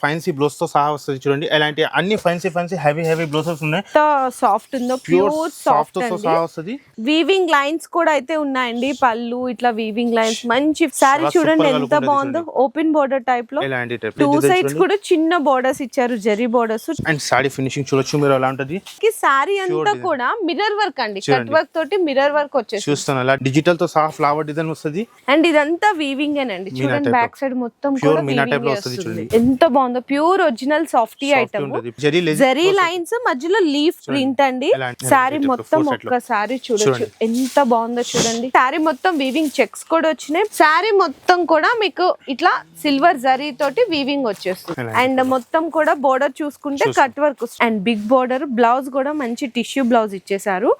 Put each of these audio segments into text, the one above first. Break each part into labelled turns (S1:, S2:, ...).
S1: Fancy బ్లౌజ్తో సహా వస్తుంది చూడండి. ఇలాంటి అన్ని fancy fancy heavy heavy blouses ఉన్నాయి.
S2: సాఫ్ట్ ఉందో?
S1: ప్యూర్
S2: సాఫ్ట్తో
S1: సహా వస్తుంది.
S2: వీవింగ్ లైన్స్ కూడా అయితే ఉన్నాయండి. పళ్ళు ఇట్లా వీవింగ్ లైన్స్ మంచి సారీ చూడండి ఎంత బాగుందో. ఓపెన్ బోర్డర్
S1: టైప్లో.
S2: టూ సైడ్స్ కూడా చిన్న బోర్డర్స్ ఇచ్చారు. Zari borders
S1: and sari finishing చూడొచ్చు. మీరు ఎలా ఉంటది?
S2: సారీ అంతా. కూడా మిర్రర్ వర్క్ అండి. కట్. వర్క్ తోటి మిర్రర్ వర్క్ వచ్చేసి
S1: చూస్తాను. అలా డిజిటల్తో సహా ఫ్లవర్ డిజైన్ వస్తుంది.
S2: అండ్ ఇదంతా వీవింగ్ అండి చూడండి బ్యాక్ సైడ్ మొత్తం కూడా. ఎంత బాగుందో pure original softy item.
S1: Zari.
S2: Lines మధ్యలో లీఫ్ ప్రింట్ అండి.
S1: ఇట్లా
S2: మొత్తం. ఒక్కసారి చూడొచ్చు. ఎంత బాగుందో చూడండి. సారీ మొత్తం వీవింగ్ చెక్స్ కూడా వచ్చినాయి. సారీ మొత్తం కూడా మీకు ఇట్లా సిల్వర్ జరీ తోటి వీవింగ్ వచ్చేస్తుంది. అండ్ మొత్తం కూడా బోర్డర్ చూసుకుంటే cut work and big border blouse కూడా మంచి టిష్యూ బ్లౌజ్ ఇచ్చేసారు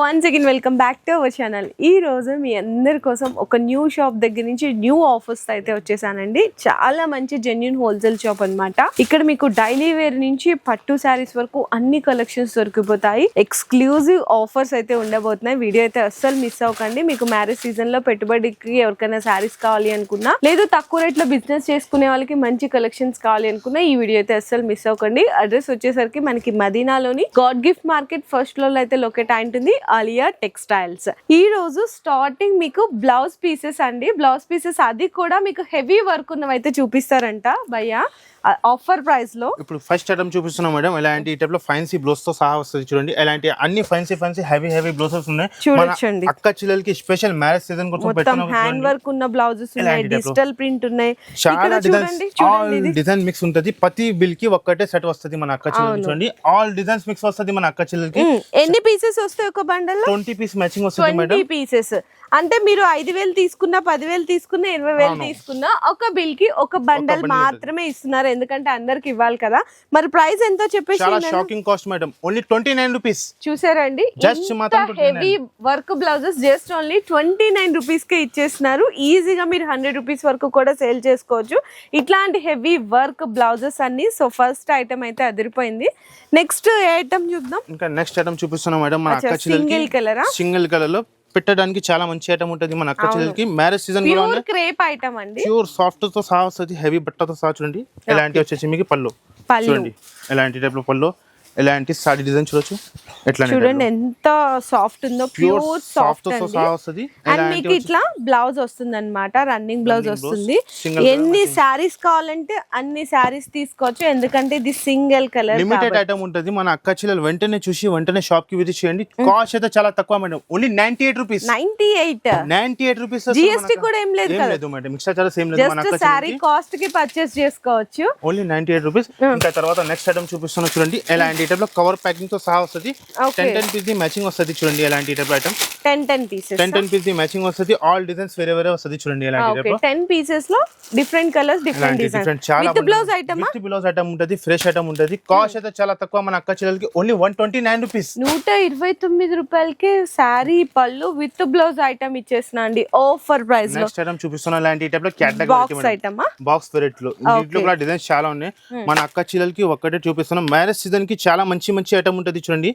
S2: once again welcome back to our channel ఈ రోజు మీ అందరి కోసం ఒక న్యూ షాప్ దగ్గర నుంచి న్యూ ఆఫర్స్ అయితే వచ్చేసానండి. చాలా మంచి జెన్యున్ హోల్సేల్ షాప్ అనమాట ఇక్కడ మీకు డైలీ వేర్ నుంచి పట్టు శారీస్ వరకు అన్ని కలెక్షన్స్ దొరికిపోతాయి. ఎక్స్క్లూజివ్ ఆఫర్స్ అయితే ఉండబోతున్నాయి. వీడియో అయితే అస్సలు మిస్ అవ్వకండి. మీకు మ్యారేజ్ సీజన్లో పెట్టుబడికి ఎవరికైనా శారీస్ కావాలి అనుకున్నా లేదు తక్కువ రేట్లో బిజినెస్ చేసుకునే వాళ్ళకి మంచి కలెక్షన్స్ కావాలి అనుకున్నా ఈ వీడియో అయితే అస్సలు మిస్ అవ్వకండి. అడ్రస్ వచ్చేసరికి మనకి మదీనాలోని గాడ్ గిఫ్ట్ మార్కెట్ ఫస్ట్ ఫ్లోర్లో అయితే లొకేట్ అయింటుంది ఆలియా టెక్స్టైల్స్. ఈ రోజు స్టార్టింగ్ మీకు బ్లౌజ్ పీసెస్ అండి. బ్లౌజ్ పీసెస్ అది కూడా మీకు హెవీ వర్క్ ఉన్నవైతే చూపిస్తారంట భయ్య. ఆఫర్ ప్రైస్లో.
S1: ఇప్పుడు ఫస్ట్ ఐటమ్ చూపిస్తున్నాం మేడం ఇలాంటి టైప్లో ఫైన్సీ బ్లౌజ్తో సహా వస్తుంది చూడండి. ఇలాంటి అన్ని fancy fancy heavy heavy blouses ఉన్నాయి.
S2: చూడొచ్చండి.
S1: అక్క చిల్లలకి స్పెషల్ మ్యారేజ్ సీజన్ కోసం
S2: మొత్తం హ్యాండ్ వర్క్ ఉన్న బ్లౌజెస్ ఉన్నాయి? డిజిటల్ ప్రింట్ ఉన్నాయి.
S1: చాలా డిజైన్స్
S2: చూడండి
S1: ఆల్
S2: చూడండి
S1: డిజైన్ మిక్స్ ఉంటది. ప్రతి బిల్కి ఒక్కటే సెట్ వస్తది మన అక్క చెల్లెలకి చూడండి. ఆల్ డిజైన్స్ మిక్స్ వస్తది మన అక్క చెల్లెలకి.
S2: ఎన్ని పీసెస్ వస్తాయి ఒక బండల్
S1: ట్వంటీ పీస్ మ్యాచింగ్ వస్తుంది
S2: ట్వంటీ పీసెస్. అంటే మీరు ఐదు వేలు తీసుకున్నా పదివేలు తీసుకున్నా ఇరవై వేలు తీసుకున్నా ఒక బిల్కి ఒక బండల్ మాత్రమే ఇస్తున్నారు. ఎందుకంటే అందరికి ఇవ్వాలి కదా. మరి ప్రైస్ ఎంతో చెప్పేసి
S1: shocking cost madam. Only twenty nine rupees
S2: చూసారండి?
S1: Just మాత్రం 29.
S2: Heavy work blouses just only twenty nine rupees కే ఇచ్చేస్తున్నారు. ఈజీగా మీరు హండ్రెడ్ రూపీస్ వరకు కూడా సేల్ చేసుకోవచ్చు. ఇట్లాంటి హెవీ వర్క్ బ్లౌజెస్ అన్ని. సో ఫస్ట్ ఐటమ్ అయితే అదిరిపోయింది. నెక్స్ట్ ఐటమ్ చూద్దాం?
S1: ఇంకా నెక్స్ట్ ఐటమ్ చూపిస్తున్నాం మేడం. మన
S2: అచ్చా,
S1: అక్క
S2: colour ఆ?
S1: Single colour? లో పెట్టడానికి చాలా మంచి ఐటమ్ ఉంటుంది మన అక్క చెల్లెలకి. మ్యారేజ్ సీజన్ కూడా
S2: క్రేప్ ఐటమ్ అండి.
S1: ప్యూర్ సాఫ్ట్తో సహా వస్తుంది హెవీ బట్టతో సహా చూడండి. ఎలాంటి వచ్చేసి మీకు పళ్ళు.
S2: పళ్ళు.
S1: చూడండి. ఎలాంటి టైప్లో పళ్ళు. ఎలాంటి సాడీ డిజైన్ చూడొచ్చు? ఎట్లా
S2: చూడండి ఎంత సాఫ్ట్ ఉందో
S1: ప్యూర్ సాఫ్ట్ వస్తుంది.
S2: అండ్ మీకు ఇట్లా బ్లౌజ్ వస్తుంది అనమాట రన్నింగ్ బ్లౌజ్ వస్తుంది. ఎన్ని శారీస్ కావాలంటే అన్ని శారీస్ తీసుకోవచ్చు. ఎందుకంటే ఇది సింగిల్ కలర్
S1: లిమిటెడ్ ఐటమ్ ఉంటుంది. మన అక్క చెల్లెలు వెంటనే చూసి వెంటనే షాప్కి విజిట్ చేయండి కాస్ట్ అయితే చాలా తక్కువ madam. Only ninety eight rupees
S2: ninety eight
S1: ninety eight rupees
S2: GST కూడా ఏం లేదు కదా?
S1: లేదు మేడం. మిక్సర్ చార్జెస్ ఏం లేదు మన
S2: శారీ
S1: చెల్లెలకి.
S2: కాస్ట్కి పర్చేస్ చేసుకోవచ్చు.
S1: ఓన్లీ నైన్టీ ఎయిట్ రూపీస్ ఇంకా తర్వాత నెక్స్ట్ ఐటమ్ చూపిస్తున్నా చూడండి. ఎలాంటి టైప్లో కవర్ ప్యాకింగ్తో సహా వస్తుంది. Ten ten piece the matching వస్తుంది చూడండి ఎలాంటి type item
S2: ten ten pieces
S1: ten ten piece the matching వస్తుంది. ఆల్ డిజైన్స్ వేరే వేరే వస్తుంది చూడండి ఎలాంటి టైప్
S2: టెన్ పీసెస్లో డిఫరెంట్ కలర్స్ డిఫరెంట్
S1: డిఫరెంట్ చాలా
S2: blouse item
S1: with blouse item ఉంటుంది ఫ్రెష్ ఐటమ్ ఉంటుంది. కాస్ట్ అయితే చాలా తక్కువ. మన అక్క చెల్లెలకి only one twenty nine rupees
S2: నూట ఇరవై తొమ్మిది రూపాయలకి శారీ పళ్ళు విత్ బ్లౌజ్ ఐటమ్ ఇచ్చేసిన అండి. ఆఫర్ ప్రైస్లో.
S1: నెక్స్ట్ ఐటమ్ చూపిస్తున్నా ఇలాంటి టైప్లో.
S2: బాక్స్ ఐటమ్
S1: బాక్స్ వెరైటీ లో కూడా డిజైన్స్ చాలా ఉన్నాయి. మన అక్క చెల్లెలకి ఒక్కటే చూపిస్తున్నాం. మ్యారేజ్ సీజన్కి చాలా మంచి మంచి ఐటమ్ ఉంటుంది చూడండి.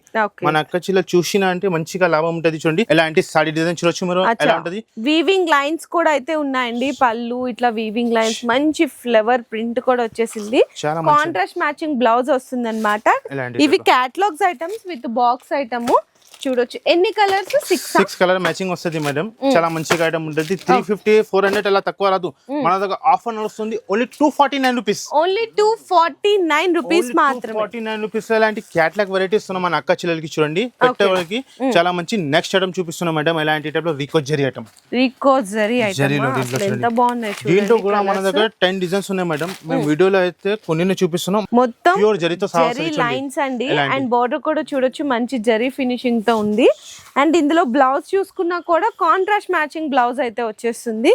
S1: మన అక్క చెల్లెలు చూసినా అంటే మంచిగా లాభం ఉంటుంది చూడండి. ఎలాంటి సాడీ డిజైన్ చూడొచ్చు మీరు? ఎలా ఉంటది?
S2: వీవింగ్ లైన్స్ కూడా అయితే ఉన్నాయండి. పళ్ళు ఇట్లా వీవింగ్ లైన్స్ మంచి ఫ్లవర్ ప్రింట్ కూడా వచ్చేసింది.
S1: చాలా
S2: కాంట్రాస్ట్ మ్యాచింగ్ బ్లౌజ్ వస్తుంది అనమాట ఇవి catalogs items with box item చూడొచ్చు. ఎన్ని colours? Six
S1: six colour matching వస్తుంది మేడం చాలా మంచిగా ఐటమ్ ఉంటుంది. త్రీ ఫిఫ్టీ ఫోర్ హండ్రెడ్ అలా తక్కువ రాదు. మన దగ్గర ఆఫర్ నడుస్తుంది. Only two forty nine rupees
S2: only two forty nine rupees మాత్రమే.
S1: ఫార్టీ నైన్ రూపీస్ ఇలాంటి క్యాట్లాగ్ వెరైటీస్ ఉన్నాం మన అక్క చెల్లెలకి చూడండి. పెట్టే వాళ్ళకి చాలా మంచి నెక్స్ట్ ఐటమ్ చూపిస్తున్నాం మేడం ఎలాంటి టైప్లో? రికో జరీ ఐటమ్
S2: రికో జరీ ఐటమ్
S1: జరీలో దీంట్లో కూడా మన దగ్గర టెన్ డిజైన్స్ ఉన్నాయి మేడం మేము వీడియోలో అయితే కొన్ని చూపిస్తున్నాం.
S2: మొత్తం
S1: ప్యూర్ జరీతో
S2: జరీ. లైన్స్ అండి? అండ్ బోర్డర్ కూడా చూడొచ్చు. మంచి జరీ ఫినిషింగ్తో ఉంది. అండ్ ఇందులో బ్లౌజ్ చూసుకున్నా కూడా కాంట్రాస్ట్ మ్యాచింగ్ బ్లౌజ్ అయితే వచ్చేస్తుంది.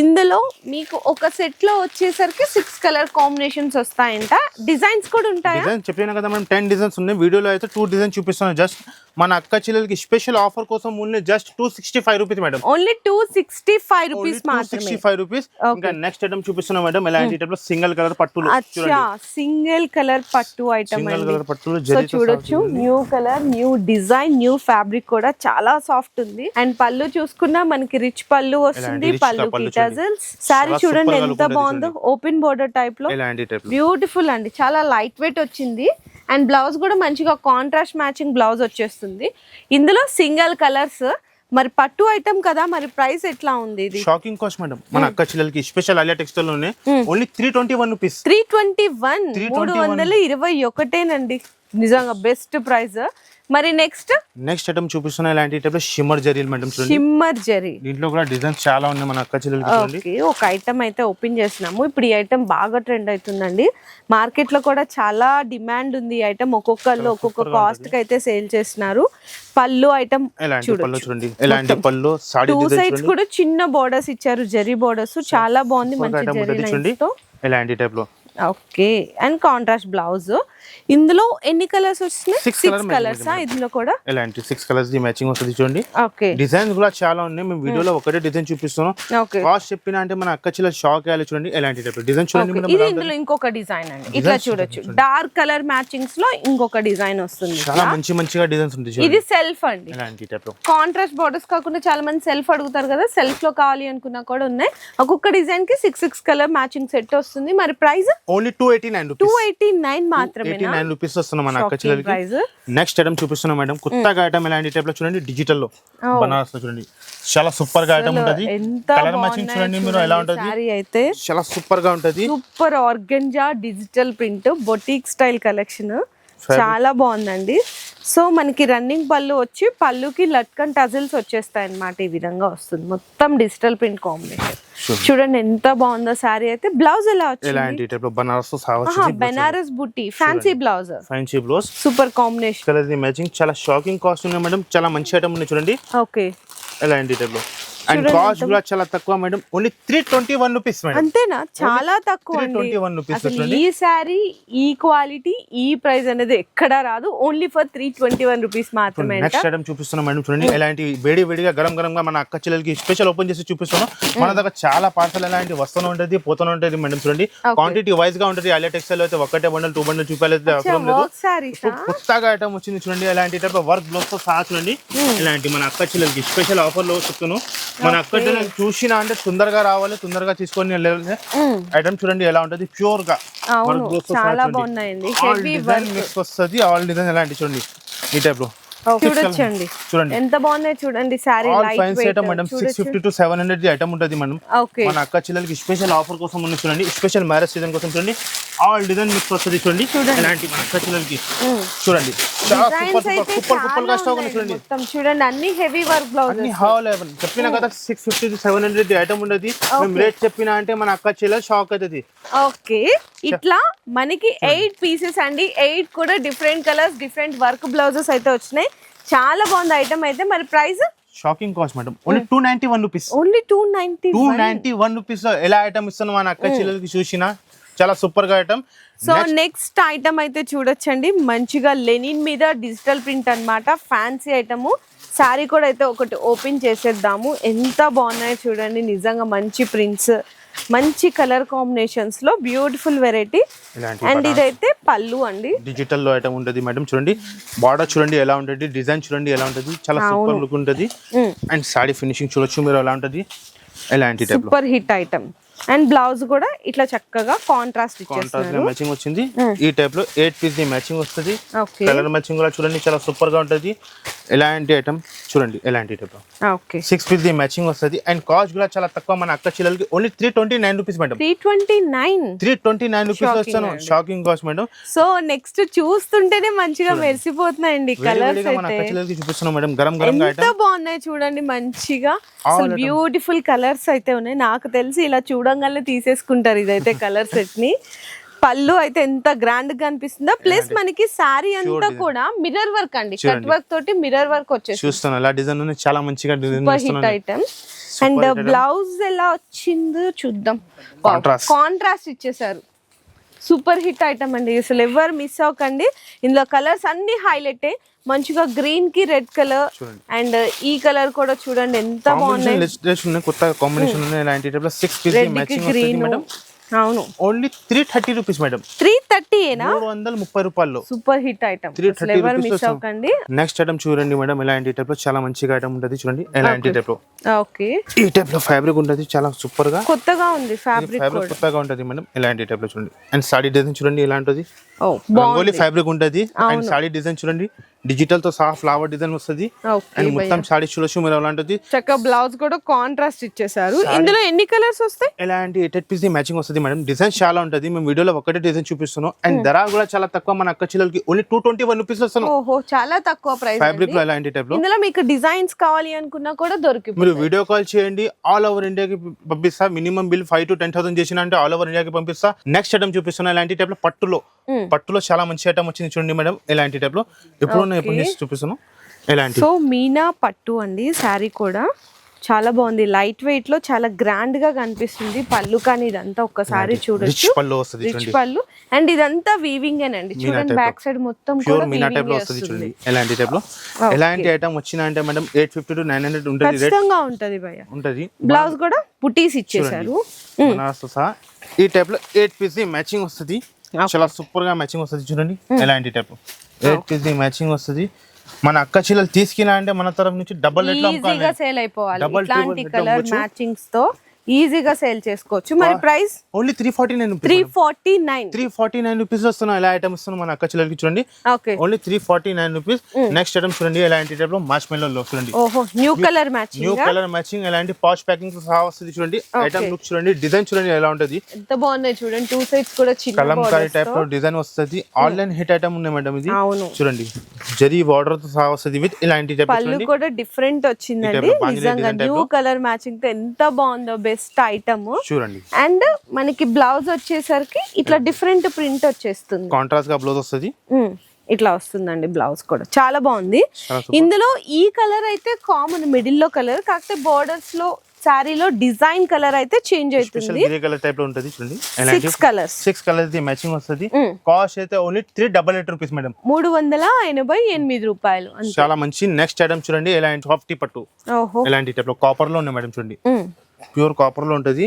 S2: ఇందులో మీకు ఒక సెట్లో వచ్చేసరికి సిక్స్ కలర్ కాంబినేషన్స్ వస్తాయంట. డిజైన్స్ కూడా ఉంటాయా?
S1: చెప్పినా కదా మనం టెన్ డిజైన్స్ ఉన్నాయి. వీడియోలో అయితే టూ డిజైన్ చూపిస్తున్నాం జస్ట్ మన అక్క చెల్లెలకి స్పెషల్ ఆఫర్ కోసం only just two sixty five rupees madam
S2: only two sixty five rupees
S1: sixty five rupees ఇంకా నెక్స్ట్ ఐటమ్ చూపిస్తున్నాం మేడం. ఎలాంటి లో సింగిల్ కలర్
S2: అచ్చా సింగిల్ కలర్ పట్టు ఐటమ్
S1: సింగిల్ కలర్ జరీతో
S2: చూడొచ్చు. New colour new design new fabric కూడా చాలా సాఫ్ట్ ఉంది. అండ్ పళ్ళు చూసుకున్నా మనకి రిచ్ పళ్ళు వస్తుంది పళ్ళు సారీ చూడండి. ఎంత బాగుందో ఓపెన్ బోర్డర్
S1: టైప్లో.
S2: బ్యూటిఫుల్ అండి చాలా లైట్ వెయిట్ వచ్చింది. అండ్ బ్లౌజ్ కూడా మంచిగా కాంట్రాస్ట్ మ్యాచింగ్ బ్లౌజ్ వచ్చేస్తుంది. ఇందులో సింగిల్ కలర్స్ మరి పట్టు ఐటమ్ కదా మరి ప్రైస్ ఎట్లా ఉంది ఇది?
S1: షాకింగ్ కాస్ట్ మేడం మన అక్క చెల్లెలకి special Aliya టెక్స్టైల్లోనే only three twenty one rupees
S2: three twenty one
S1: 321.
S2: మూడు వందల ఇరవై ఒకటేనండి. నిజంగా బెస్ట్ ప్రైస్ మరి నెక్స్ట్
S1: నెక్స్ట్ ఐటమ్ చూపిస్తున్నా ఇలాంటి టైప్లో షిమ్మర్ జరీలు మేడం
S2: షిమ్మర్ జరీ
S1: దీంట్లో కూడా డిజైన్స్ చాలా ఉన్నాయి మన అక్క చెల్లెలకి
S2: ఒక ఐటమ్ అయితే ఓపెన్ చేసినాము ఇప్పుడు ఈ ఐటమ్ బాగా ట్రెండ్ అవుతుందండి. మార్కెట్లో కూడా చాలా డిమాండ్ ఉంది ఈ ఐటమ్ ఒక్కొక్కళ్ళు ఒక్కొక్క కాస్ట్కి అయితే సేల్ చేస్తున్నారు. పళ్ళు ఐటమ్
S1: చూడండి. ఎలాంటి పళ్ళు
S2: టూ సైడ్స్ కూడా చిన్న బోర్డర్స్ ఇచ్చారు జరీ బోర్డర్స్ చాలా బాగుంది మంచి జరీ
S1: ఎలాంటి టైప్లో?
S2: ఓకే. అండ్ కాంట్రాస్ట్ బ్లౌజ్ ఇందులో ఎన్ని కలర్స్
S1: Six
S2: సిక్స్ కలర్స్ ఇందులో కూడా?
S1: ఎలాంటి సిక్స్ కలర్స్ ది మ్యాచింగ్ వస్తుంది చూడండి.
S2: ఓకే.
S1: డిజైన్స్ కూడా చాలా ఉన్నాయి. మేము వీడియోలో ఒకటే డిజైన్ చూపిస్తున్నాం.
S2: ఓకే.
S1: కాస్ట్ చెప్పిన అంటే మన అక్క షాక్ అయ్యాలి చూడండి. ఎలాంటి టైప్ డిజైన్ చూడండి
S2: ఇది ఇందులో ఇంకొక డిజైన్ అండి. ఇట్లా చూడొచ్చు. డార్క్ కలర్ మ్యాచింగ్స్లో ఇంకొక డిజైన్ వస్తుంది.
S1: చాలా మంచి మంచిగా డిజైన్స్ ఉంటుంది
S2: ఇది సెల్ఫ్ అండి.
S1: ఎలాంటి టైప్
S2: కాంట్రాస్ట్ బోర్డర్స్ కాకుండా చాలా మంది సెల్ఫ్ అడుగుతారు కదా. సెల్ఫ్లో కావాలి అనుకున్నా కూడా ఉన్నాయి. ఒక్కొక్క డిజైన్కి six six colour matching set వస్తుంది. మరి price
S1: only two eighty nine
S2: two eighty nine మాత్రమే
S1: ఎయిటీ నైన్ రూపీస్ వస్తున్నాం మన అక్క
S2: price.
S1: నెక్స్ట్ ఐటమ్ చూపిస్తున్నాం మేడం కొత్తగా ఐటమ్ ఎలాంటి టైప్లో చూడండి డిజిటల్లో. బనారస్లో చూడండి. చాలా సూపర్గా ఐటమ్ ఉంటది. కలర్ మ్యాచింగ్ చూడండి మీరు ఎలా ఉంటది.
S2: అయితే.
S1: చాలా సూపర్గా ఉంటది.
S2: Super organza digital print boutique style collection చాలా బాగుందండి. సో మనకి రన్నింగ్ పళ్ళు వచ్చి పళ్ళుకి లట్కన్ టజిల్స్ వచ్చేస్తాయి అన్నమాట ఈ విధంగా వస్తుంది. మొత్తం డిజిటల్ ప్రింట్ కాంబినేషన్. చూడండి ఎంత బాగుందో సారీ అయితే బ్లౌజ్ ఎలా వచ్చింది?
S1: బనారస్
S2: బుట్టి fancy blouse
S1: fancy blouse
S2: super combination
S1: matching చాలా షాకింగ్ కాస్ట్ ఉన్నాయి మేడం చాలా మంచి ఐటమ్ ఉన్నాయి చూడండి.
S2: ఓకే
S1: ఎలాంటి టైప్లో అండ్ కాస్ట్ కూడా చాలా తక్కువ madam. Only three twenty one rupees madam.
S2: అంతేనా? చాలా తక్కువ అండి.
S1: 321 rupees
S2: అసలు
S1: చూడండి.
S2: ఈ శారీ ఈ క్వాలిటీ ఈ ప్రైస్ అనేది ఎక్కడా రాదు. Only for three twenty one rupees మాత్రమే
S1: నెక్స్ట్ ఐటమ్ చూపిస్తున్నాం మేడం. చూడండి ఎలాంటి వేడి వేడిగా గరం గరంగా మన అక్క చెల్లెలకి స్పెషల్ ఓపెన్ చేసి చూపిస్తున్నాం. మన దగ్గర చాలా పార్సల్ ఎలాంటి వస్తూనే ఉంటుంది పోతూనే ఉంటుంది మేడం. చూడండి క్వాంటిటీ వైజ్గా ఉంటుంది అలియా టెక్స్టైల్ అయితే ఒకటే బండల్ టూ బండల్ చూపాలి అవసరం లేదు. కొత్తగా ఐటమ్ వచ్చింది చూడండి ఎలాంటి వర్క్ బ్లౌజ్తో సహా చూడండి. ఇలాంటి మన అక్క చెల్లెలకి స్పెషల్ ఆఫర్లో చెప్తున్నాను మన అక్క చెల్లెలు చూసినా అంటే తొందరగా రావాలి తొందరగా తీసుకొని వెళ్ళాలి ఐటమ్ చూడండి ఎలా ఉంటుంది? ప్యూర్గా
S2: చాలా
S1: చూడండి.
S2: బాగున్నాయండి.
S1: ఆల్
S2: హెవీ
S1: డిజైన్ మిక్స్ వస్తుంది ఆల్ డిజైన్ ఎలాంటి చూడండి. ఈ
S2: టైప్లో.
S1: చూడండి.
S2: ఎంత బాగున్నాయి చూడండి
S1: madam six fifty to seven hundred item ఉంటుంది మన అక్క చెల్లెలకి స్పెషల్ ఆఫర్ కోసం ఉంది చూడండి. స్పెషల్ మ్యారేజ్ సీజన్ కోసం చూడండి. ఆల్ డిజైన్ మిక్స్ వస్తుంది చూడండి. ఎలాంటి మన చూడండి. ఉంది
S2: ఉన్నాయి.
S1: చూడండి.
S2: మొత్తం. చూడండి అన్ని హెవీ వర్క్ బ్లౌజ్
S1: చెప్పిన కదా six fifty to seven hundred item ఉండదు. మేము రేట్ చెప్పిన అంటే మన అక్క చెల్లెలు షాక్ అవుతుంది.
S2: ఓకే ఇట్లా మనకి ఎయిట్ పీసెస్ అండి. ఎయిట్ కూడా different colours different work blouses అయితే వచ్చినాయి. చాలా బాగుంది ఐటమ్ అయితే. మరి price
S1: shocking cost madam only two ninety one rupees
S2: only two ninety
S1: two ninety one రూపీస్లో ఎలా ఐటమ్ ఇస్తాను మన అక్క చెల్లెలకి చూసినా? చాలా సూపర్గా ఐటమ్.
S2: సో నెక్స్ట్ ఐటమ్ అయితే చూడొచ్చండి. మంచిగా లెనిన్ మీద డిజిటల్ ప్రింట్ అన్నమాట. Fancy item. శారీ కూడా అయితే ఒకటి ఓపెన్ చేసేద్దాము. ఎంత బాగున్నాయో చూడండి. నిజంగా మంచి ప్రింట్స్ మంచి కలర్ కాంబినేషన్స్లో బ్యూటిఫుల్ వెరైటీ. అండ్ ఇదైతే పళ్ళు అండి.
S1: డిజిటల్లో ఐటమ్ ఉంటుంది మేడం. చూడండి. బార్డర్ చూడండి ఎలా ఉంటుంది. డిజైన్ చూడండి ఎలా ఉంటుంది. చాలా సూపర్ లుక్ ఉంటుంది. అండ్ సాడీ ఫినిషింగ్ చూడొచ్చు మీరు ఎలా ఉంటుంది. ఎలాంటి
S2: super hit item. And blouse కూడా ఇట్లా చక్కగా కాంట్రాస్ట్
S1: కాంట్రాస్ట్ మ్యాచింగ్ వచ్చింది. ఈ టైప్లో ఎయిట్ పీస్ ది మ్యాచింగ్ వస్తుంది. కలర్ మ్యాచింగ్ కూడా చూడండి చాలా సూపర్గా ఉంటుంది. ఎలాంటి ఐటమ్ చూడండి ఎలాంటి type
S2: okay
S1: six piece the matching వస్తుంది. అండ్ కాస్ట్ కూడా చాలా తక్కువ మన అక్క చెల్లెలకి only three twenty nine rupees madam
S2: three twenty nine
S1: three twenty nine rupees వస్తాను. Shocking cost madam
S2: so next చూస్తుంటేనే మంచిగా మెరిసిపోతున్నాయండి కలర్స్
S1: మన అక్క చెల్లెలకి చూపిస్తున్నాం మేడం గరం గరం
S2: ఎంత బాగున్నాయి చూడండి మంచిగా. బ్యూటిఫుల్ కలర్స్ అయితే ఉన్నాయి. నాకు తెలిసి ఇలా చూడంగానే తీసేసుకుంటారు ఇదైతే కలర్ సెట్ని. పళ్ళు అయితే ఎంత గ్రాండ్గా అనిపిస్తుందో ప్లస్ మనకి శారీ అంతా కూడా మిర్రర్ వర్క్ అండి. కట్ వర్క్ తోటి మిర్రర్ వర్క్ వచ్చేసి
S1: చూస్తాను డిజైన్ చాలా మంచిగా
S2: హిట్ ఐటమ్ అండ్ బ్లౌజ్ ఎలా వచ్చిందో చూద్దాం. కాంట్రాస్ట్ ఇచ్చేసారు సూపర్ హిట్ ఐటమ్ అండి. అసలు ఎవరు మిస్ అవ్వకండి. ఇందులో కలర్స్ అన్ని హైలైట్ మంచిగా గ్రీన్కి రెడ్ కలర్. అండ్ ఈ కలర్ కూడా చూడండి ఎంత బాగున్నాయి.
S1: కొత్త కాంబినేషన్ ఉన్నాయి ఇలాంటి టైప్లో six piece matching
S2: green
S1: madam
S2: అవును.
S1: Only three thirty rupees madam
S2: three thirty
S1: మూడు వందల ముప్పై రూపాయల్లో
S2: super hit item
S1: three thirty
S2: miss అవ్వకండి.
S1: నెక్స్ట్ ఐటమ్ చూడండి మేడం ఇలాంటి టైప్లో చాలా మంచిగా ఐటమ్ ఉంటుంది చూడండి. ఇలాంటి టైప్లో.
S2: ఓకే
S1: ఈ టైప్లో ఫ్యాబ్రిక్ ఉంటుంది చాలా సూపర్గా
S2: కొత్తగా ఉంది ఫ్యాబ్రిక్
S1: ఫ్యాబ్రిక్ కొత్తగా ఉంటుంది మేడం ఇలాంటి టైప్లో చూడండి. అండ్ సాడీ డిజైన్ చూడండి ఇలాంటిది
S2: ఓ
S1: రంగోలీ ఫ్యాబ్రిక్ ఉంటుంది. అండ్ సాడీ డిజైన్ చూడండి డిజిటల్తో సహా ఫ్లవర్ డిజైన్ వస్తుంది. అండ్ మొత్తం సాడీ చూడొచ్చు మీరు అలాంటిది.
S2: చక్కగా బ్లౌజ్ కూడా కాంట్రాస్ట్ ఇచ్చేసారు ఇందులో ఎన్ని కలర్స్ వస్తాయి?
S1: ఎలాంటి ఎయిట్ పీస్ మ్యాచింగ్ వస్తుంది మేడం. డిజైన్ చాలా ఉంటుంది. మేము వీడియోలో ఒకటే డిజైన్ చూపిస్తున్నాం. అండ్ ధర కూడా చాలా తక్కువ. మన అక్క చిల్లలకి only two twenty one rupees వస్తున్నాం.
S2: ఓహో చాలా తక్కువ ప్రైస్
S1: ఫ్యాబ్రిక్లో ఎలాంటి టైప్లో?
S2: ఇందులో మీకు డిజైన్స్ కావాలి అనుకున్నా కూడా దొరికి
S1: మీరు వీడియో కాల్ చేయండి. ఆల్ ఓవర్ ఇండియాకి పంపిస్తా. Minimum bill five to ten thousand చేసిన అంటే ఆల్ ఓవర్ ఇండియాకి పంపిస్తా. నెక్స్ట్ ఐటమ్ చూపిస్తున్నా ఇలాంటి టైప్లో? పట్టులో.
S2: Hmm.
S1: పట్టులో చాలా మంచి ఐటమ్ వచ్చింది చూడండి మేడం. ఇలాంటి టైప్లో? ఎప్పుడు నేను ఎప్పుడు ఇలాంటి
S2: సో మీనా పట్టు అండి శారీ కూడా. చాలా బాగుంది. లైట్ వెయిట్లో చాలా గ్రాండ్గా కనిపిస్తుంది. పళ్ళు కానీ ఇదంతా ఒక్కసారి చూడొచ్చు.
S1: పళ్ళు
S2: రిచ్ అండ్ ఇదంతా వీవింగ్ అండి చూడండి బ్యాక్ సైడ్ మొత్తం కూడా
S1: మీనా
S2: టైప్లో
S1: వస్తుంది చూడండి. ఎలాంటి టైప్లో? ఎలాంటి ఐటమ్ వచ్చినా అంటే madam eight fifty to nine hundred ఉంటుంది
S2: ఖచ్చితంగా ఉంటది
S1: ఉంటుంది.
S2: బ్లౌజ్ కూడా బుటీస్ ఇచ్చేసారు
S1: ఈ టైప్లో ఎయిట్ పీస్ మ్యాచింగ్ వస్తుంది. చాలా సూపర్గా మ్యాచింగ్ వస్తుంది చూడండి. ఎలాంటి టైప్ ఎయిట్ పీస్ మ్యాచింగ్ వస్తుంది. మన అక్క చీలలు తీసుకెళ్ళా అంటే మన తరఫు నుంచి డబల్ రేట్లో
S2: ఈజీగా
S1: అమ్ముకోవాలి?
S2: సేల్ అయిపోవాలి. ఇట్లాంటి కలర్. మ్యాచింగ్స్తో ఈజీగా సేల్ చేసుకోవచ్చు. మరి price?
S1: Only three forty nine
S2: three forty nine.
S1: Three forty nine rupees వస్తున్నాయి ఎలా ఐటమ్ వస్తున్నాయి మన అక్క చిల్లలకి చూడండి.
S2: Okay.
S1: Only three forty nine rupees next item చూడండి ఎలాంటి టైప్లో? మార్చ్ మెల్లో చూడండి.
S2: ఓహో new colour
S1: new
S2: matching
S1: colour matching ఎలాంటి పాచ్ ప్యాకింగ్ సహా వస్తుంది చూడండి. ఐటమ్ లుక్ చూడండి డిజైన్ చూడండి ఎలా ఉంటుంది.
S2: ఎంత బాగున్నాయి చూడండి. టూ సైడ్స్ కూడా చిన్న
S1: కలంకారీ టైప్. లో డిజైన్ వస్తుంది. ఆన్లైన్ హిట్ ఐటమ్ ఉన్నాయి మేడం ఇది. చూడండి. జరీ బార్డర్తో సహా వస్తుంది విత్ ఇలాంటి టైప్
S2: పళ్ళు కూడా డిఫరెంట్ వచ్చిందండి. నిజంగా న్యూ. కలర్ మ్యాచింగ్తో ఎంత బాగుందో. బెస్ట్ ఐటమ్
S1: చూడండి.
S2: అండ్ మనకి బ్లౌజ్ వచ్చేసరికి ఇట్లా డిఫరెంట్ ప్రింట్ వచ్చేస్తుంది.
S1: కాంట్రాస్ట్గా బ్లౌజ్ వస్తుంది?
S2: ఇట్లా వస్తుందండి బ్లౌజ్ కూడా. చాలా బాగుంది. ఇందులో ఈ కలర్ అయితే కామన్ మిడిల్లో కలర్ కాకపోతే బోర్డర్స్లో శారీలో డిజైన్ కలర్ అయితే చేంజ్ అవుతుంది.
S1: గ్రే కలర్ టైప్లో ఉంటుంది చూడండి.
S2: Six colours
S1: six colours the matching వస్తుంది. కాస్ట్ అయితే only three double eight rupees madam
S2: మూడు వందల ఎనభై ఎనిమిది రూపాయలు
S1: చాలా మంచి నెక్స్ట్ ఐటమ్ చూడండి. ఎలాంటి సాఫ్టీ పట్టు.
S2: ఓహో.
S1: ఎలాంటి టైప్లో కాపర్లో ఉన్నాయి మేడం చూడండి. ప్యూర్ కాపర్లో ఉంటుంది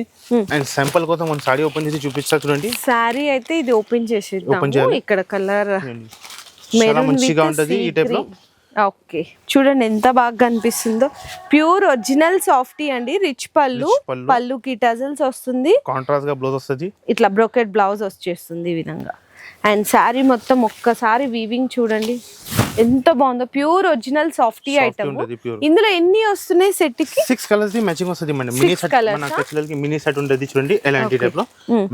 S1: అండ్ సింపుల్ కోసం మన సాడీ ఓపెన్ చేసి చూపిస్తా చూడండి.
S2: శారీ అయితే ఇది ఓపెన్
S1: Open
S2: చేసేద్దాము
S1: చేయాలి.
S2: ఇక్కడ కలర్
S1: చాలా మంచిగా ఉంటుంది ఈ టైప్లో
S2: ఓకే. చూడండి ఎంత బాగా కనిపిస్తుందో. ప్యూర్ ఒరిజినల్ సాఫ్టీ అండి. రిచ్ పళ్ళు.
S1: పళ్ళు.
S2: పళ్ళుకి టజల్స్ వస్తుంది.
S1: కాంట్రాస్ట్గా బ్లౌజ్ వస్తుంది.
S2: ఇట్లా బ్రోకెట్ బ్లౌజ్ వచ్చేస్తుంది ఈ విధంగా. అండ్ శారీ మొత్తం ఒక్కసారి వీవింగ్ చూడండి. ఎంత బాగుందో. Pure original softy item. ఇందులో ఎన్ని వస్తున్నాయి సెట్కి?
S1: సిక్స్ కలర్స్ ది మ్యాచింగ్ వస్తుంది మేడం. మినీ సెట్ మన మినీ సెట్ ఉంటుంది చూడండి ఎలాంటి టైప్లో.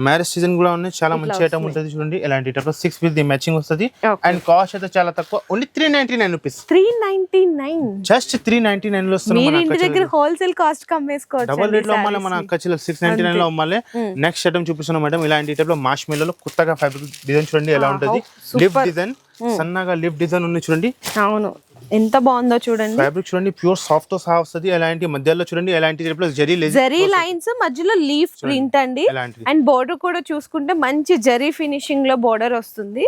S1: మ్యారేజ్ సీజన్ కూడా ఉన్నాయి చాలా మంచి ఐటమ్ ఉంటుంది చూడండి ఎలాంటి టైప్లో. సిక్స్ పీస్ ది మ్యాచింగ్ వస్తుంది. అండ్ కాస్ట్ అయితే చాలా తక్కువ. Only three ninety nine rupees
S2: three ninety nine
S1: just three ninety నైన్లో వస్తుంది
S2: మీరు ఇంటి దగ్గర హోల్సేల్ కాస్ట్ కమ్మేసుకోవచ్చు
S1: డబల్ రేట్లో అమ్మాలి మన ఖర్చులు సిక్స్ నైన్టీ నైన్లో అమ్మాలి. నెక్స్ట్ ఐటమ్ చూపిస్తున్నాం మేడం. ఇలాంటి టైప్లో మాష్ మెల్లో కొత్తగా ఫ్యాబ్రిక్ డిజైన్ చూడండి ఎలా ఉంటుంది. లిఫ్ట్ డిజైన్ సన్నగా లిఫ్ట్ డిజైన్ ఉంది చూడండి.
S2: అవును. ఎంత బాగుందో చూడండి.
S1: ఫ్యాబ్రిక్ చూడండి ప్యూర్ సాఫ్ట్తో సహా వస్తుంది. ఎలాంటి మధ్యలో చూడండి ఎలాంటి జరీ
S2: జరీ లైన్స్ మధ్యలో లీఫ్ ప్రింట్ అండి. అండ్ బోర్డర్ కూడా చూసుకుంటే మంచి జరీ ఫినిషింగ్లో బోర్డర్ వస్తుంది.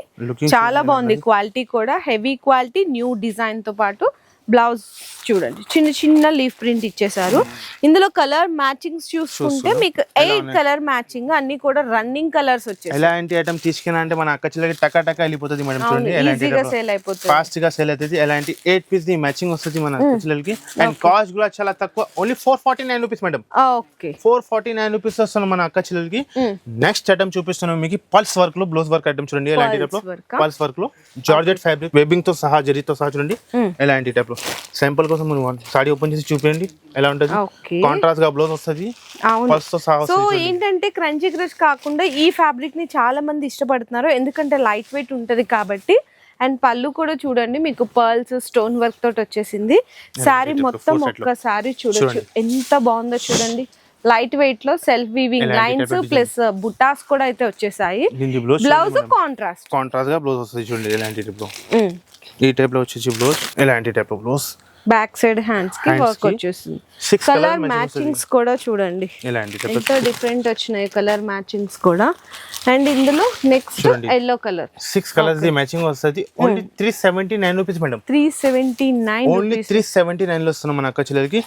S2: చాలా బాగుంది క్వాలిటీ కూడా. హెవీ క్వాలిటీ న్యూ డిజైన్తో పాటు బ్లౌజ్ చూడండి. చిన్న చిన్న లీఫ్ ప్రింట్ ఇచ్చేసారు ఇందులో కలర్ మ్యాచింగ్స్ చూసుకుంటే మీకు ఎయిట్ కలర్ మ్యాచింగ్ అన్ని కూడా రన్నింగ్ కలర్స్ వచ్చేసాయి.
S1: ఎలాంటి ఐటమ్ తీసుకున్నా అంటే మన అక్క చిల్లకి టకా టకా వెళ్ళిపోతుంది మేడం చూడండి.
S2: ఈజీగా సేల్ అయిపోతుంది.
S1: ఫాస్ట్గా సేల్ అవుతుంది. ఎలాంటి ఎయిట్ పీస్ ది మ్యాచింగ్ వస్తుంది మన అక్క అండ్ కాస్ట్ కూడా చాలా తక్కువ. Only four forty nine rupees madam.
S2: Okay
S1: four forty nine rupees వస్తుంది మన అక్క చిల్లలకి. నెక్స్ట్ ఐటమ్ చూపిస్తున్నాం మీకు. పల్స్ వర్క్లో బ్లౌజ్ వర్క్ ఐటమ్ చూడండి. ఎలాంటి
S2: టైప్లో?
S1: పల్స్ వర్క్లో. జార్జెట్ ఫ్యాబ్రిక్ వెబ్బింగ్తో సహా జరీతో సహా చూడండి. ఎలాంటి టైప్లో? సింపుల్ కోసం సాడీ ఓపెన్ చేసి చూపించండి ఎలా ఉంటుంది? కాంట్రాస్ట్గా బ్లౌజ్ వస్తుంది.
S2: సో. ఏంటంటే క్రంచీ క్రష్ కాకుండా ఈ ఫ్యాబ్రిక్ని చాలా మంది ఇష్టపడుతున్నారు. ఎందుకంటే లైట్ వెయిట్ ఉంటది కాబట్టి. అండ్ పళ్ళు కూడా చూడండి మీకు పర్ల్స్ స్టోన్ వర్క్ తోటి వచ్చేసింది. శారీ మొత్తం
S1: లో.
S2: ఒక్కసారి చూడొచ్చు. ఎంత బాగుందో చూడండి. లైట్ వెయిట్లో సెల్ఫ్ వీవింగ్ లైన్స్ ప్లస్ బుటాస్ కూడా అయితే వచ్చేసాయి.
S1: బ్లౌజ్
S2: కాంట్రాస్ట్
S1: కాంట్రాస్ట్గా బ్లౌజ్ వస్తుంది చూడండి లో. ఈ టైప్లో వచ్చేసి బ్లౌజ్ ఎలాంటి టైప్లో బ్లౌజ్
S2: బ్యాక్ సైడ్
S1: హ్యాండ్స్కి
S2: వర్క్ వచ్చేస్తుంది. కలర్ మ్యాచింగ్స్ కూడా చూడండి.
S1: ఇలాంటి
S2: ఎంత డిఫరెంట్ వచ్చినాయి కలర్ మ్యాచింగ్స్ కూడా. అండ్ ఇందులో next. Yellow colour
S1: six colours the matching వస్తుంది. Only three seventy nine rupees madam
S2: three seventy nine
S1: only three seventy నైన్లో వస్తున్నాం మన అక్క చెల్లెలకి.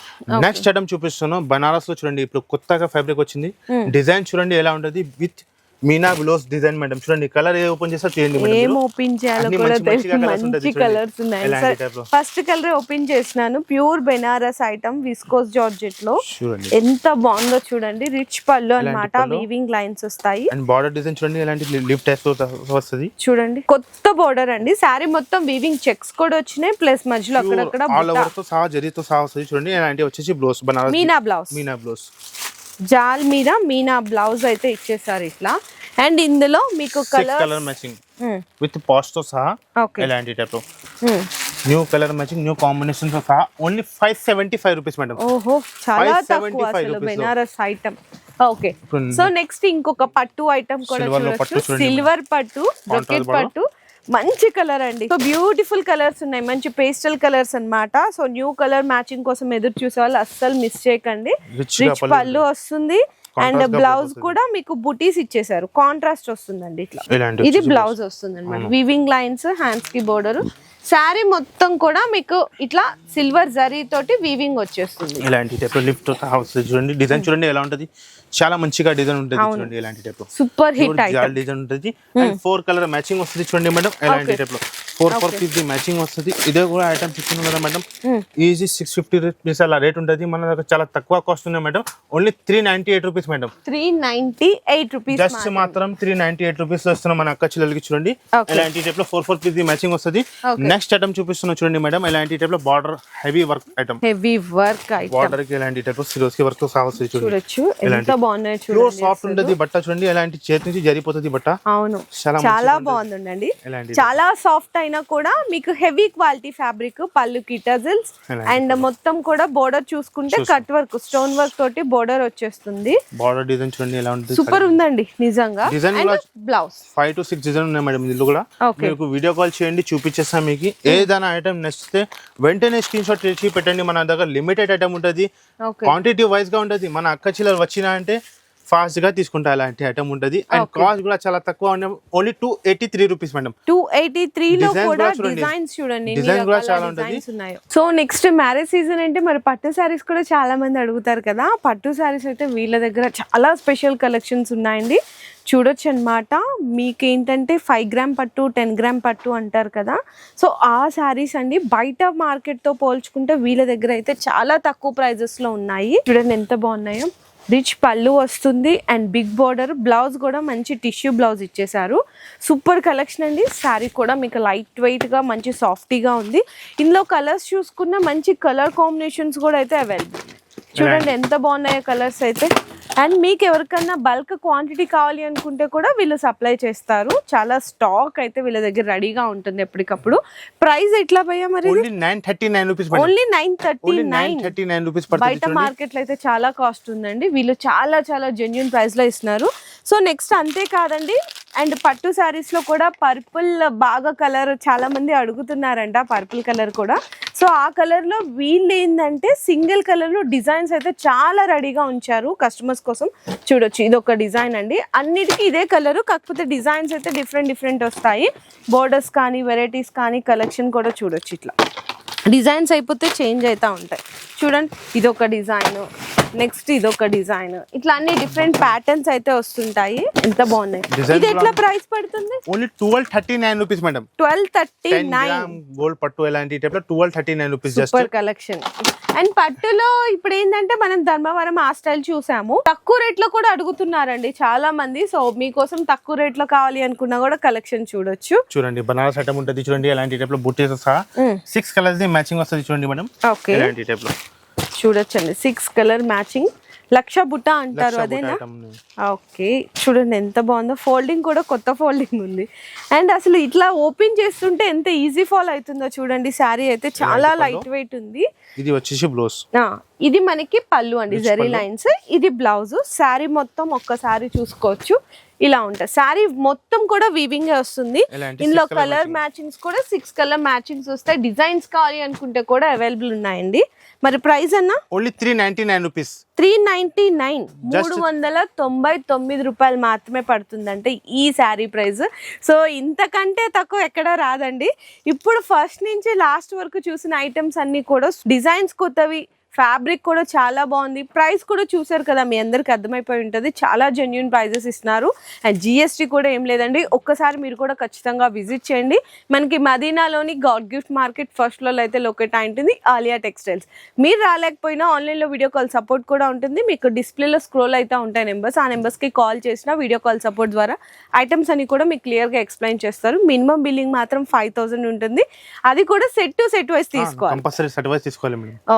S1: నెక్స్ట్ ఐటమ్ చూపిస్తున్నాం. బనారస్లో చూడండి ఇప్పుడు కొత్తగా ఫ్యాబ్రిక్ వచ్చింది. డిజైన్ చూడండి ఎలా ఉంటుంది. విత్ మీనా బ్లౌజ్ డిజైన్ మేడం చూడండి కలర్ ఏ ఓపెన్ చేస్తా చేయండి
S2: ఏం. ఓపెన్ చేయాలో కూడా
S1: మంచి.
S2: కలర్స్ ఉన్నాయి? ఫస్ట్ కలర్ ఓపెన్ చేసినాను. ప్యూర్ బెనారస్ ఐటమ్ విస్కోస్
S1: జార్జెట్లో
S2: ఎంత బాగుందో చూడండి. రిచ్ పళ్ళు
S1: పళ్ళు?
S2: వీవింగ్ లైన్స్ వస్తాయి.
S1: అండ్ బార్డర్ డిజైన్ చూడండి ఎలాంటి లిఫ్ట్ టైప్ వస్తుంది.
S2: చూడండి. కొత్త బోర్డర్ అండి. శారీ మొత్తం వీవింగ్ చెక్స్ కూడా వచ్చినాయి. ప్లస్ మధ్యలో అక్కడక్కడ
S1: ఆల్ ఓవర్తో సహా జరీతో సహా వస్తుంది చూడండి. ఎలాంటి వచ్చేసి బ్లౌజ్ బనారస్
S2: మీనా బ్లౌజ్
S1: మీనా బ్లౌజ్
S2: జాల్ మీద మీనా బ్లౌజ్ అయితే ఇచ్చేసారు ఇట్లా. అండ్ ఇందులో మీకు కలర్
S1: కలర్ మ్యాచింగ్ విత్ పాస్ట్తో సహా ఎలాంటి type new colour matching new కాంబినేషన్తో సహా only five seventy five rupees madam
S2: ఓహో చాలా
S1: 575
S2: తక్కువ అసలు. Banaras item okay so next ఇంకొక పట్టు ఐటమ్ కూడా చూడొచ్చు. సిల్వర్ పట్టు బ్రొకెట్. పట్టు మంచి కలర్ అండి. సో బ్యూటిఫుల్ కలర్స్ ఉన్నాయి. మంచి పేస్టల్ కలర్స్ అన్నమాట. సో న్యూ కలర్ మ్యాచింగ్ కోసం ఎదురు చూసే వాళ్ళు అస్సలు మిస్ చేయకండి. రిచ్
S1: పళ్ళు
S2: వస్తుంది. And blouse. కూడా మీకు బుటీస్ ఇచ్చేసారు. కాంట్రాస్ట్ వస్తుందండి ఇట్లా. ఇది బ్లౌజ్ వస్తుంది అనమాట వీవింగ్ లైన్స్ హ్యాండ్స్కి బోర్డర్ శారీ మొత్తం కూడా మీకు ఇట్లా సిల్వర్ జరీ తోటి వీవింగ్ వచ్చేస్తుంది.
S1: ఇలాంటి టైప్ లిఫ్ట్ చూడండి డిజైన్ చూడండి ఎలా ఉంటది. చాలా మంచిగా డిజైన్ ఉంటుంది చూడండి ఇలాంటి type
S2: super hit item
S1: design ఉంటుంది. అండ్ ఫోర్ కలర్ మ్యాచింగ్ వస్తుంది చూడండి మేడం ఎలాంటి టైప్లో. ఫోర్ ఫోర్ పీస్ మ్యాచింగ్ వస్తుంది. ఇదే కూడా ఐటమ్ చెప్తున్నాం కదా madam easy six fifty rupees అలా రేట్ ఉంటుంది. మన దగ్గర చాలా తక్కువ కాస్ట్ ఉన్నాయి madam only three ninety eight rupees madam
S2: three ninety eight rupees
S1: just మాత్రం త్రీ నైన్టీ ఎయిట్ రూపీస్ వస్తున్నాం మన అక్క చెల్లెలకి చూడండి. ఎలాంటి టైప్లో ఫోర్ ఫోర్ పీస్ మ్యాచింగ్ వస్తుంది.
S2: Okay.
S1: నెక్స్ట్ ఐటమ్ చూపిస్తున్నా చూడండి మేడం. ఎలాంటి టైప్లో border heavy work item
S2: heavy work item
S1: బార్డర్కి ఎలాంటి టైప్ సిరోస్కి వర్క్ చూడండి.
S2: చూడొచ్చు. ఎంత బాగున్నాయో
S1: ప్యూర్
S2: చూడండి
S1: సాఫ్ట్ ఉంటుంది బట్ట చూడండి. ఎలాంటి చేతి నుంచి జరిపోతుంది బట్ట.
S2: అవును.
S1: చాలా
S2: బాగుందండి. చాలా సాఫ్ట్ అయినా కూడా మీకు హెవీ క్వాలిటీ ఫ్యాబ్రిక్ పళ్ళుకి టజిల్స్
S1: ఎలాంటి
S2: అండ్ మొత్తం కూడా బోర్డర్ చూసుకుంటే కట్ వర్క్ స్టోన్ వర్క్ తోటి బోర్డర్ వచ్చేస్తుంది.
S1: బార్డర్ డిజైన్ చూడండి ఎలా ఉంటుంది.
S2: సూపర్ ఉందండి నిజంగా.
S1: కూడా-
S2: blouse
S1: five to six design ఉన్నాయి మేడం ఇందులో కూడా. మీకు వీడియో కాల్ చేయండి చూపించేస్తాం మీకు. ఏదైనా ఐటమ్ నచ్చితే వెంటనే స్క్రీన్ షాట్ చేసి పెట్టండి. మన దగ్గర లిమిటెడ్ ఐటమ్ ఉంటుంది. క్వాంటిటీ వైజ్గా ఉంటుంది. మన అక్క చిల్లర వచ్చినా అంటే ఫాస్ట్గా తీసుకుంటా అలాంటి ఐటమ్ ఉంటుంది. అండ్ కాస్ట్ కూడా చాలా తక్కువ only two eighty three rupees madam
S2: two eighty three లో కూడా. డిజైన్స్ చూడండి.
S1: Design కూడా చాలా ఉంటది.
S2: సో నెక్స్ట్ మ్యారేజ్ సీజన్ అంటే మరి పట్టు శారీస్ కూడా చాలా మంది అడుగుతారు కదా. పట్టు శారీస్ అయితే వీళ్ళ దగ్గర చాలా స్పెషల్ కలెక్షన్స్ ఉన్నాయండి. చూడొచ్చు అనమాట మీకు ఏంటంటే ఫైవ్ గ్రామ్ పట్టు టెన్ గ్రామ్ పట్టు అంటారు కదా. సో ఆ శారీస్ అండి బయట మార్కెట్తో పోల్చుకుంటే వీళ్ళ దగ్గర అయితే చాలా తక్కువ ప్రైజెస్లో ఉన్నాయి. చూడండి ఎంత బాగున్నాయో. రిచ్ పళ్ళు వస్తుంది అండ్ బిగ్ బార్డర్ బ్లౌజ్ కూడా మంచి టిష్యూ బ్లౌజ్ ఇచ్చేసారు సూపర్ కలెక్షన్ అండి. శారీ కూడా మీకు లైట్ వెయిట్గా మంచి సాఫ్టీగా ఉంది. ఇందులో కలర్స్ చూసుకున్న మంచి కలర్ కాంబినేషన్స్ కూడా అయితే అవైలబుల్. చూడండి ఎంత బాగున్నాయో కలర్స్ అయితే. అండ్ మీకు ఎవరికన్నా బల్క్ క్వాంటిటీ కావాలి అనుకుంటే కూడా వీళ్ళు సప్లై చేస్తారు. చాలా స్టాక్ అయితే వీళ్ళ దగ్గర రెడీగా ఉంటుంది ఎప్పటికప్పుడు. ప్రైస్ ఎట్లా పోయా మరి
S1: only nine thirty nine rupees
S2: only nine thirty
S1: nine thirty nine rupees
S2: బయట మార్కెట్లో అయితే చాలా కాస్ట్ ఉందండి. వీళ్ళు చాలా చాలా జెన్యున్ ప్రైస్లో ఇస్తున్నారు. సో నెక్స్ట్ అంతే కాదండి. అండ్ పట్టు శారీస్లో కూడా పర్పుల్ బాగా కలర్ చాలా మంది అడుగుతున్నారంట పర్పుల్ కలర్ కూడా. సో ఆ కలర్లో వీళ్ళు ఏంటంటే సింగిల్ కలర్లో డిజైన్స్ అయితే చాలా రెడీగా ఉంచారు కస్టమర్స్ కోసం. చూడొచ్చు ఇది ఒక డిజైన్ అండి. అన్నిటికీ ఇదే కలర్ కాకపోతే డిజైన్స్ అయితే డిఫరెంట్ డిఫరెంట్ వస్తాయి. బోర్డర్స్ కానీ వెరైటీస్ కానీ కలెక్షన్ కూడా చూడొచ్చు ఇట్లా. డిజైన్స్ అయిపోతే చేంజ్ అవుతూ ఉంటాయి. చూడండి ఇదొక డిజైన్ నెక్స్ట్ ఇదొక డిజైన్. ఇట్లా అన్ని డిఫరెంట్ ప్యాటర్న్స్ అయితే వస్తుంటాయి. ఎంత బాగున్నాయి. ఇది ఎట్లా ప్రైస్ పడుతుంది?
S1: Only twelve thirty nine rupees madam.
S2: Twelve thirty nine.
S1: Gold పట్టు ఎలాంటి టైప్లో twelve thirty nine rupees
S2: super collection. And పట్టులో ఇప్పుడు ఏంటంటే మనం ధర్మవరం ఆ స్టైల్ చూసాము. తక్కువ రేట్లో కూడా అడుగుతున్నారండి చాలా మంది. సో మీకోసం తక్కువ రేట్లో కావాలి అనుకున్నా కూడా కలెక్షన్ చూడొచ్చు.
S1: చూడండి బనారస్ ఐటమ్ ఉంటుంది చూడండి ఎలాంటి టైప్లో బుట్టీస్ సహా సిక్స్ కలర్స్ ది మ్యాచింగ్ వస్తుంది చూడండి మేడం.
S2: ఓకే.
S1: ఎలాంటి టైప్లో?
S2: చూడొచ్చండి. సిక్స్ కలర్ మ్యాచింగ్ లక్ష బుట్ట అంటారు అదేనా. ఓకే. చూడండి ఎంత బాగుందో. ఫోల్డింగ్ కూడా కొత్త ఫోల్డింగ్ ఉంది. అండ్ అసలు ఇట్లా ఓపెన్ చేస్తుంటే ఎంత ఈజీ ఫాల్ అవుతుందో చూడండి. శారీ అయితే చాలా? లైట్ వెయిట్ ఉంది.
S1: ఇది వచ్చేసి బ్లౌజ్
S2: ఇది మనకి పళ్ళు అండి జరీ. లైన్స్ ఇది బ్లౌజ్ శారీ మొత్తం ఒక్కసారి చూసుకోవచ్చు. ఇలా ఉంటుంది శారీ మొత్తం కూడా వీవింగ్ వస్తుంది. ఇందులో కలర్. మ్యాచింగ్స్ కూడా సిక్స్ కలర్ మ్యాచింగ్స్ వస్తాయి. డిజైన్స్ కావాలి అనుకుంటే కూడా అవైలబుల్ ఉన్నాయండి. మరి ప్రైస్ అన్న?
S1: Only three ninety nine rupees
S2: three ninety nine మూడు వందల తొంభై తొమ్మిది రూపాయలు మాత్రమే పడుతుందంటే ఈ శారీ ప్రైస్. సో ఇంతకంటే తక్కువ ఎక్కడ రాదండి. ఇప్పుడు ఫస్ట్ నుంచి లాస్ట్ వరకు చూసిన ఐటమ్స్ అన్ని కూడా డిజైన్స్ కొత్తవి. ఫ్యాబ్రిక్ కూడా చాలా బాగుంది. ప్రైస్ కూడా చూసారు కదా మీ అందరికి అర్థమైపోయి ఉంటుంది. చాలా జెన్యున్ ప్రైజెస్ ఇస్తున్నారు. అండ్ జిఎస్టీ కూడా ఏం లేదండి. ఒక్కసారి మీరు కూడా ఖచ్చితంగా విజిట్ చేయండి. మనకి మదీనాలోని God gift market first floor అయితే లొకేట్ అయి ఉంటుంది ఆలియా టెక్స్టైల్స్. మీరు రాలేకపోయినా ఆన్లైన్లో వీడియో కాల్ సపోర్ట్ కూడా ఉంటుంది. మీకు డిస్ప్లేలో స్క్రోల్ అయితే ఉంటాయి నెంబర్స్ ఆ నెంబర్స్కి కాల్ చేసినా వీడియో కాల్ సపోర్ట్ ద్వారా ఐటమ్స్ అన్ని కూడా మీకు క్లియర్గా ఎక్స్ప్లెయిన్ చేస్తారు. మినిమం బిల్లింగ్ మాత్రం ఫైవ్ థౌసండ్ ఉంటుంది. అది కూడా సెట్ టు సెట్ వైస్ తీసుకోవాలి.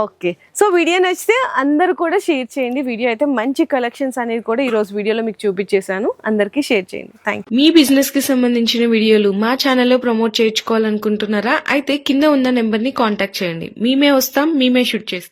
S2: ఓకే సో వీడియో నచ్చితే అందరూ కూడా షేర్ చేయండి. వీడియో అయితే మంచి కలెక్షన్స్ అనేది కూడా ఈ రోజు వీడియోలో మీకు చూపించేశాను. అందరికీ షేర్ చేయండి. థ్యాంక్
S3: మీ బిజినెస్కి సంబంధించిన వీడియోలు మా ఛానల్లో ప్రమోట్ చేయించుకోవాలనుకుంటున్నారా? అయితే కింద ఉన్న నెంబర్ని కాంటాక్ట్ చేయండి. మేమే వస్తాం మేమే షూట్ చేస్తాం.